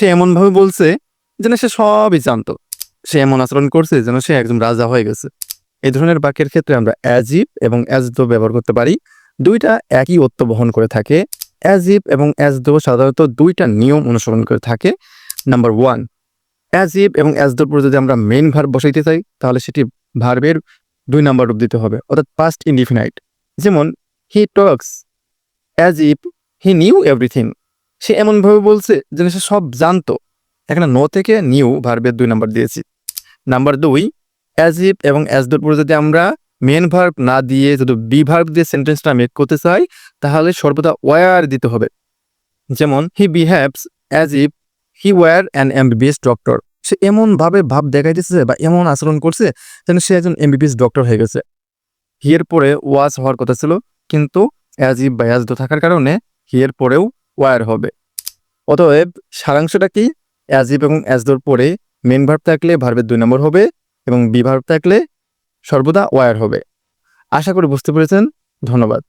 সে এমনভাবে বলছে যেন সে সবই জানতো। সে এমন আচরণ করছে যেন সে একজন রাজা হয়ে গেছে। এই ধরনের বাক্যের ক্ষেত্রে আমরা অ্যাজিভ এবং অ্যাজ দো ব্যবহার করতে পারি। দুইটা একই অর্থ বহন করে থাকে। অ্যাজিভ এবং অ্যাজ দো সাধারণত দুইটা নিয়ম অনুসরণ করে থাকে। নাম্বার ওয়ান অ্যাজিভ এবং অ্যাজ দোর পরে যদি আমরা মেন ভার্ব বসাইতে চাই, তাহলে সেটি ভার্বের দুই নাম্বার রূপ দিতে হবে, অর্থাৎ পাস্ট ইনডিফিনাইট যেমন he talks as if he knew everything সে এমনভাবে বলছে যেন সে সব জানতো। এখানে নো থেকে নিউ ভার্বের দুই নাম্বার দিয়েছি। নাম্বার দুই অ্যাজ ইফ এবং অ্যাজ দোর পরে যদি আমরা মেন ভার্ব না দিয়ে যদি বি ভার্ব দিয়ে সেন্টেন্সটা মেক করতে চাই, তাহলে সর্বদা ওয়ার দিতে হবে। যেমন he behaves as if he were an MBBS doctor সে এমনভাবে ভাব দেখাইতেছে বা এমন আচরণ করছে যেন সে একজন এমবিবিএস ডক্টর হয়ে গেছে। হিয়ের পরে ওয়াজ হওয়ার কথা ছিল, কিন্তু অ্যাজ ইফ বা অ্যাজ দো থাকার কারণে হিয়ের পরেও ওয়ার হবে। অতএব সারাংশটা কি? অ্যাজ ইফ এবং অ্যাজ দোর পরে মেন ভার্ব থাকলে ভার্বের দুই নম্বর হবে এবং বি ভার্ব থাকলে সর্বদা ওয়ার হবে। আশা করি বুঝতে পেরেছেন। ধন্যবাদ।